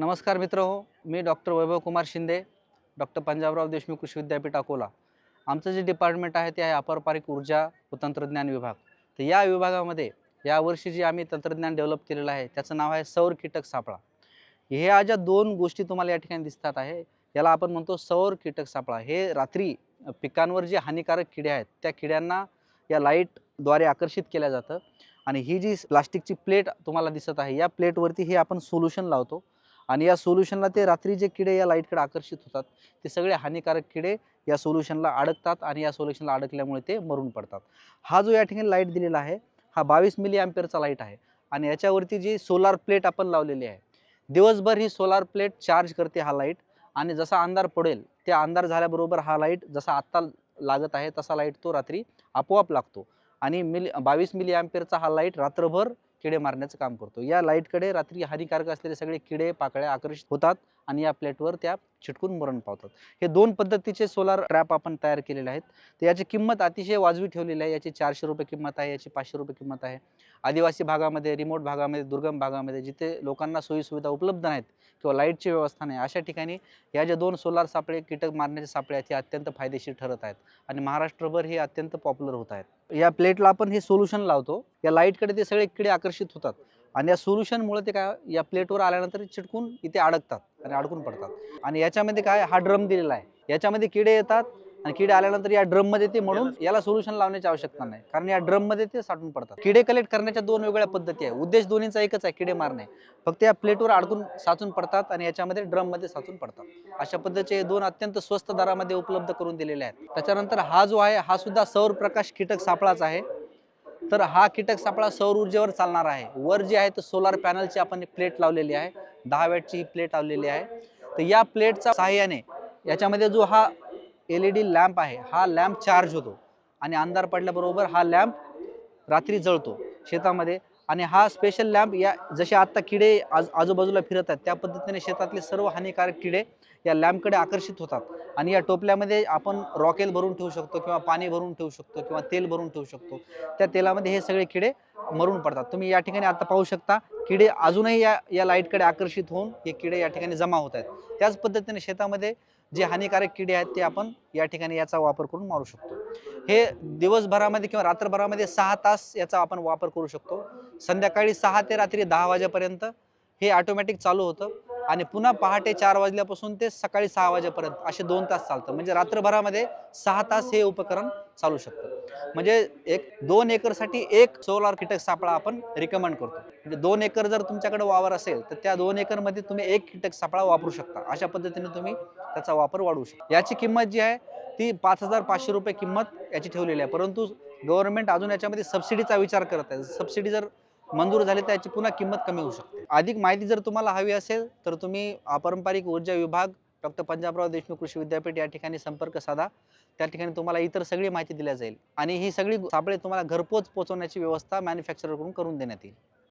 नमस्कार मित्र हो मी डॉक्टर वैभव कुमार शिंदे डॉक्टर पंजाबराव देशमुख कृषी विद्यापीठ अकोला. आमचं जे डिपार्टमेंट आहे ते आहे अपारपारिक ऊर्जा व तंत्रज्ञान विभाग. तर या विभागामध्ये यावर्षी जे आम्ही तंत्रज्ञान डेव्हलप केलेलं आहे त्याचं नाव आहे सौर कीटक सापळा. ह्या ज्या दोन गोष्टी तुम्हाला या ठिकाणी दिसतात आहे. याला आपण म्हणतो सौर कीटक सापळा. हे रात्री पिकांवर जे हानिकारक किडे आहेत त्या किड्यांना या लाईटद्वारे आकर्षित केल्या जातं. आणि ही जी प्लास्टिकची प्लेट तुम्हाला दिसत आहे या प्लेटवरती हे आपण सोल्युशन लावतो. आणि या सोल्युशनला ते रात्री जे किडे या लाईटकडे आकर्षित होतात ते सगळे हानिकारक किडे या सोल्युशनला अडकतात आणि या सोल्युशनला अडकल्यामुळे ते मरून पडतात. हा जो या ठिकाणी लाइट दिलेला आहे हा बावीस मिली अँपेअरचा लाइट आहे. आणि याच्यावरती जी सोलार प्लेट आपण लावलेली आहे दिवसभर ही सोलार प्लेट चार्ज करते हा लाइट आणि जसा अंधार पडेल त्या अंधार झाल्याबरोबर हा लाइट जसा आत्ता लागत आहे तसा लाइट तो रात्री आपोआप लागतो. आणि मिली बावीस मिली अँपेअरचा हा लाइट रात्रभर किडे मारण्याचं काम करतो. या लाईटकडे रात्री हानिकारक असलेले सगळे किडे पाकळ्या आकर्षित होतात आणि या प्लेटवर त्या चिटकून मरण पावतात. हे दोन पद्धतीचे सोलार ट्रॅप आपण तयार केलेले आहेत. तर याची किंमत अतिशय वाजवी ठेवलेली आहे. याची चारशे रुपये किंमत आहे याची पाचशे रुपये किंमत आहे. आदिवासी भागामध्ये रिमोट भागामध्ये दुर्गम भागामध्ये जिथे लोकांना सोयीसुविधा उपलब्ध नाहीत किंवा लाईटची व्यवस्था नाही अशा ठिकाणी या ज्या दोन सोलार सापळे कीटक मारण्याचे सापळे आहेत हे अत्यंत फायदेशीर ठरत आहेत आणि महाराष्ट्रभर हे अत्यंत पॉप्युलर होत आहेत. या प्लेटला आपण हे सोल्युशन लावतो. या लाईटकडे ते सगळे किडे आकर्षित होतात. आणि या सोल्युशनमुळे ते काय या प्लेटवर आल्यानंतर चिटकून इथे अडकतात आणि अडकून पडतात. आणि याच्यामध्ये काय हा ड्रम दिलेला आहे. याच्यामध्ये किडे येतात आणि किडे आल्यानंतर या ड्रममध्ये ते म्हणून याला सोल्युशन लावण्याची आवश्यकता नाही. कारण या ड्रममध्ये ते साठून पडतात. किडे कलेक्ट करण्याच्या दोन वेगळ्या पद्धती आहे उद्देश दोन्हीचा एकच आहे किडे मारणे. फक्त या प्लेटवर अडकून साचून पडतात आणि याच्यामध्ये ड्रममध्ये साचून पडतात. अशा पद्धतीचे हे दोन अत्यंत स्वस्त दरामध्ये उपलब्ध करून दिलेले आहेत. त्याच्यानंतर हा जो आहे हा सुद्धा सौर प्रकाश कीटक सापळाच आहे. तर हा कीटक सापळा सौर ऊर्जेवर चालणार आहे. वर जे आहे तर सोलार पॅनलची आपण प्लेट लावलेली आहे. दहा वॅटची ही प्लेट लावलेली आहे. तर या प्लेटच्या सहाय्याने याच्यामध्ये जो हा एल ई डी लॅम्प आहे हा लॅम्प चार्ज होतो. आणि अंधार पडल्याबरोबर हा लॅम्प रात्री जळतो. शेतामध्ये आणि हा स्पेशल लॅम्प या जसे आत्ता किडे आज आजूबाजूला फिरत आहेत त्या पद्धतीने शेतातले सर्व हानिकारक किडे या लॅम्पकडे आकर्षित होतात. आणि या टोपल्यामध्ये आपण रॉकेल भरून ठेवू शकतो किंवा पाणी भरून ठेवू शकतो किंवा तेल भरून ठेवू शकतो. त्या तेलामध्ये हे सगळे किडे मरून पडतात. तुम्ही या ठिकाणी आता पाहू शकता किडे अजूनही या या लाईटकडे आकर्षित होऊन हे किडे या ठिकाणी जमा होत आहेत. त्याच पद्धतीने शेतामध्ये जे हानिकारक किडे आहेत ते आपण या ठिकाणी याचा वापर करून मारू शकतो. हे दिवसभरामध्ये किंवा रात्रभरामध्ये सहा तास याचा आपण वापर करू शकतो. संध्याकाळी सहा ते रात्री दहा वाजेपर्यंत हे ऑटोमॅटिक चालू होतं. आणि पुन्हा पहाटे चार वाजल्यापासून ते सकाळी सहा वाजेपर्यंत असे दोन तास चालतं. म्हणजे रात्रभरामध्ये सहा तास हे उपकरण चालू शकतं. म्हणजे एक दोन एकरसाठी एक सोलार कीटक सापळा आपण रिकमेंड करतो. म्हणजे दोन एकर जर तुमच्याकडे वावर असेल तर त्या दोन एकरमध्ये तुम्ही एक कीटक सापळा वापरू शकता. अशा पद्धतीने तुम्ही त्याचा वापर वाढवू शकता. याची किंमत जी आहे ती पाच हजार पाचशे रुपये किंमत याची ठेवलेली आहे. परंतु गव्हर्नमेंट अजून याच्यामध्ये सबसिडीचा विचार करत आहे. सबसिडी जर मंजूर झाली तर याची पुन्हा किंमत कमी होऊ शकते. अधिक माहिती जर तुम्हाला हवी असेल तर तुम्ही अपारंपरिक ऊर्जा विभाग डॉक्टर पंजाबराव देशमुख कृषी विद्यापीठ या ठिकाणी संपर्क साधा. त्या ठिकाणी तुम्हाला इतर सगळी माहिती दिल्या जाईल. आणि ही सगळी सापळे तुम्हाला घरपोच पोहोचवण्याची व्यवस्था मॅन्युफॅक्चरकडून करून देण्यात येईल.